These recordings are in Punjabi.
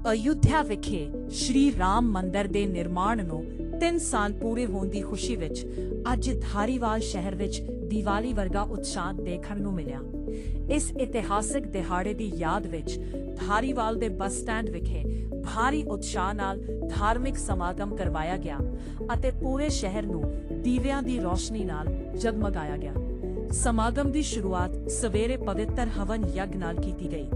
ਅਯੁੱਧਿਆ ਵਿਖੇ ਸ਼੍ਰੀ ਰਾਮ ਮੰਦਰ ਦੇ ਨਿਰਮਾਣ ਨੂੰ 3 ਸਾਲ ਪੂਰੇ ਹੋਣ ਦੀ ਖੁਸ਼ੀ ਵਿੱਚ ਅੱਜ ਧਾਰੀਵਾਲ ਸ਼ਹਿਰ ਵਿੱਚ ਦੀਵਾਲੀ ਵਰਗਾ ਉਤਸ਼ਾਹ ਦੇਖਣ ਨੂੰ ਮਿਲਿਆ। ਇਸ ਇਤਿਹਾਸਕ ਦਿਹਾੜੇ ਦੀ ਯਾਦ ਵਿੱਚ ਧਾਰੀਵਾਲ ਦੇ ਬੱਸ ਸਟੈਂਡ ਵਿਖੇ ਭਾਰੀ ਉਤਸ਼ਾਹ ਨਾਲ ਧਾਰਮਿਕ ਸਮਾਗਮ ਕਰਵਾਇਆ ਗਿਆ ਅਤੇ ਪੂਰੇ ਸ਼ਹਿਰ ਨੂੰ ਦੀਵਿਆਂ ਦੀ ਰੋਸ਼ਨੀ ਨਾਲ ਜਗਮਗਾਇਆ ਗਿਆ। ਸਮਾਗਮ ਦੀ ਸ਼ੁਰੂਆਤ ਸਵੇਰੇ ਪਵਿੱਤਰ ਹਵਨ ਯੱਗ ਨਾਲ ਕੀਤੀ ਗਈ।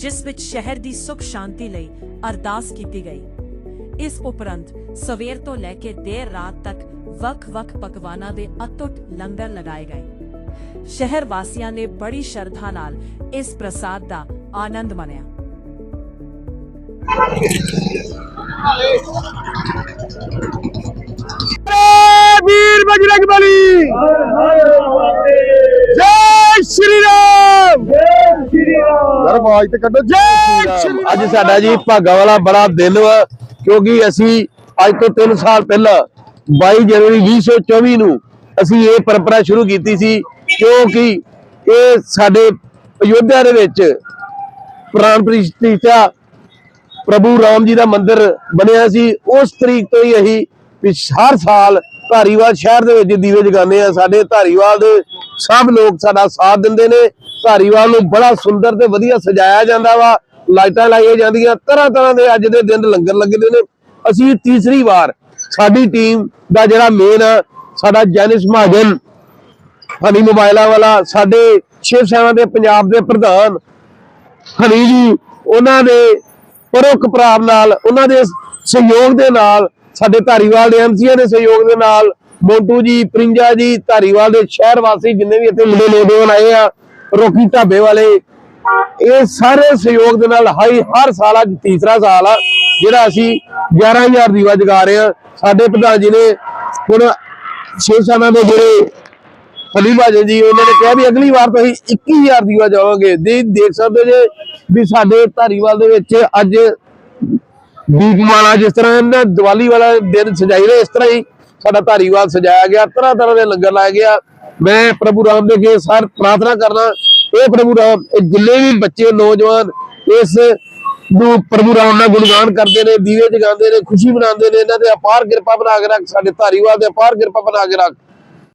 ਜਿਸ ਵਿੱਚ ਸ਼ਹਿਰ ਦੀ ਸੁਖ ਸ਼ਾਂਤੀ ਲਈ ਅਰਦਾਸ ਕੀਤੀ ਗਈ ਇਸ ਉਪਰੰਤ ਸਵੇਰ ਤੋਂ ਲੈ ਕੇ ਦੇਰ ਰਾਤ ਤੱਕ ਵੱਖ-ਵੱਖ ਪਕਵਾਨਾਂ ਦੇ ਅਤੁੱਟ ਲੰਗਰ ਲਗਾਏ ਗਏ ਸ਼ਹਿਰ ਵਾਸੀਆਂ ਨੇ ਬੜੀ ਸ਼ਰਧਾ ਨਾਲ ਇਸ ਪ੍ਰਸਾਦ ਦਾ ਆਨੰਦ ਮਾਣਿਆ ਵੀਰ ਬਜਰੰਗ ਬਲੀ ਆਵਾਜ਼ ਤੇ ਕੱਢੋ। ਜੈ ਸ਼੍ਰੀ ਅੱਜ ਸਾਡਾ ਜੀ ਭਾਗਾ ਵਾਲਾ ਬੜਾ ਦਿਨ ਵਾ ਕਿਉਂਕਿ ਅਸੀਂ ਅੱਜ ਤੋਂ 3 ਸਾਲ ਪਹਿਲਾਂ 22 ਜਨਵਰੀ 2024 ਨੂੰ ਅਸੀਂ ਇਹ ਪਰੰਪਰਾ ਸ਼ੁਰੂ ਕੀਤੀ ਸੀ ਕਿਉਂਕਿ ਇਹ ਸਾਡੇ ਅਯੋਧਿਆ ਦੇ ਵਿੱਚ ਪ੍ਰਾਣ ਪ੍ਰਤਿਸ਼ਠਾ ਪ੍ਰਭੂ ਰਾਮ ਜੀ ਦਾ ਮੰਦਿਰ ਬਣਿਆ ਸੀ। ਉਸ ਤਰੀਕ ਤੋਂ ਹੀ ਅਸੀਂ ਵੀ ਹਰ ਸਾਲ ਧਾਰੀਵਾਲ ਸ਼ਹਿਰ ਦੇ ਵਿੱਚ ਦੀਵੇ ਜਗਾਉਂਦੇ ਆ। ਸਾਡੇ ਧਾਰੀਵਾਲ ਦੇ ਸਭ ਲੋਕ ਸਾਡਾ ਸਾਥ ਦਿੰਦੇ ਨੇ। ਧਾਰੀਵਾਲ ਨੂੰ ਬੜਾ ਸੁੰਦਰ ਤੇ ਵਧੀਆ ਸਜਾਇਆ ਜਾਂਦਾ ਵਾ। ਲਾਈਟਾਂ ਲਾਈਆਂ ਜਾਂਦੀਆਂ, ਤਰ੍ਹਾਂ ਤਰ੍ਹਾਂ ਦੇ ਅੱਜ ਦੇ ਦਿਨ ਲੰਗਰ ਲੱਗਦੇ ਨੇ। ਅਸੀਂ ਤੀਸਰੀ ਵਾਰ ਸਾਡੀ ਟੀਮ ਦਾ ਜਿਹੜਾ ਮੇਨ ਸਾਡਾ ਜੈਨਿਸ ਮਹਾਜਨ ਹਨੀ ਮੋਬਾਈਲਾਂ ਵਾਲਾ, ਸਾਡੇ ਸ਼ਿਵ ਸੈਨਾ ਦੇ ਪੰਜਾਬ ਦੇ ਪ੍ਰਧਾਨ ਹਨੀ ਜੀ, ਉਹਨਾਂ ਦੇ ਪਰੋਖ ਪ੍ਰਾਪ ਨਾਲ, ਉਹਨਾਂ ਦੇ ਸਹਿਯੋਗ ਦੇ ਨਾਲ ਸਾਡੇ ਧਾਰੀਵਾਲ ਦੇ ਐਮਸੀਆਂ ਦੇ ਸਹਿਯੋਗ ਦੇ ਨਾਲ ਮੋਟੂ ਜੀ, ਪ੍ਰਿੰਜਾ ਜੀ, ਧਾਰੀਵਾਲ ਦੇ ਸ਼ਹਿਰ ਵਾਸੀ ਜਿੰਨੇ ਵੀ ਇੱਥੇ ਮੁੰਡੇ ਨੌਜਵਾਨ ਆਏ ਆ, ਰੋਕੀ ਢਾਬੇ ਵਾਲੇ, ਇਹ ਸਾਰੇ ਸਹਿਯੋਗ ਦੇ ਨਾਲ ਹਾਈ ਹਰ ਸਾਲ ਅੱਜ ਤੀਸਰਾ ਸਾਲ ਆ, ਜਿਹੜਾ ਅਸੀਂ 11000 ਦੀਵਾ ਜਗਾ ਰਹੇ ਆ। ਸਾਡੇ ਪ੍ਰਧਾਨ ਜੀ ਨੇ ਹੁਣ ਸ਼ਿਵ ਸਾਲਾਂ ਦੇ ਜਿਹੜੇ ਹਲੀ ਭਾਜਨ ਜੀ, ਉਹਨਾਂ ਨੇ ਕਿਹਾ ਵੀ ਅਗਲੀ ਵਾਰ ਤੋਂ ਅਸੀਂ 21000 ਦੀਵਾ ਜਾਵਾਂਗੇ ਦੇ ਦੇਖ ਸਕਦੇ ਜੇ ਵੀ ਸਾਡੇ ਧਾਰੀਵਾਲ ਦੇ ਵਿੱਚ ਅੱਜ ਦੀਪਮਾਲਾ ਜਿਸ ਤਰ੍ਹਾਂ ਇਹਨਾਂ ਦੀਵਾਲੀ ਵਾਲਾ ਦਿਨ ਸਜਾਈ ਰਹੇ, ਇਸ ਤਰ੍ਹਾਂ ਹੀ ਸਾਡਾ ਧਾਰੀਵਾਲ ਸਜਾਇਆ ਗਿਆ, ਤਰ੍ਹਾਂ ਤਰ੍ਹਾਂ ਦੇ ਲੰਗਰ ਲਾਇਆ ਗਿਆ ਮੈਂ ਪ੍ਰਭੂ ਰਾਮ ਦੇ ਕੇ ਸਾਰ ਪ੍ਰਾਰਥਨਾ ਕਰਨਾ ਇਹ ਪ੍ਰਭੂ ਰਾਮ, ਇਹ ਜਿੰਨੇ ਵੀ ਬੱਚੇ, ਨੌਜਵਾਨ ਇਸ ਨੂੰ ਪ੍ਰਭੂ ਰਾਮ ਦਾ ਗੁਣਗਾਨ ਕਰਦੇ ਨੇ, ਦੀਵੇ ਜਗਾਉਂਦੇ ਨੇ, ਖੁਸ਼ੀ ਮਨਾਉਂਦੇ ਨੇ, ਇਹਨਾਂ ਤੇ ਅਪਾਰ ਕਿਰਪਾ ਬਣਾ ਕੇ ਰੱਖ, ਸਾਡੇ ਧਾਰੀਵਾਲ ਤੇ ਅਪਾਰ ਕਿਰਪਾ ਬਣਾ ਕੇ ਰੱਖ।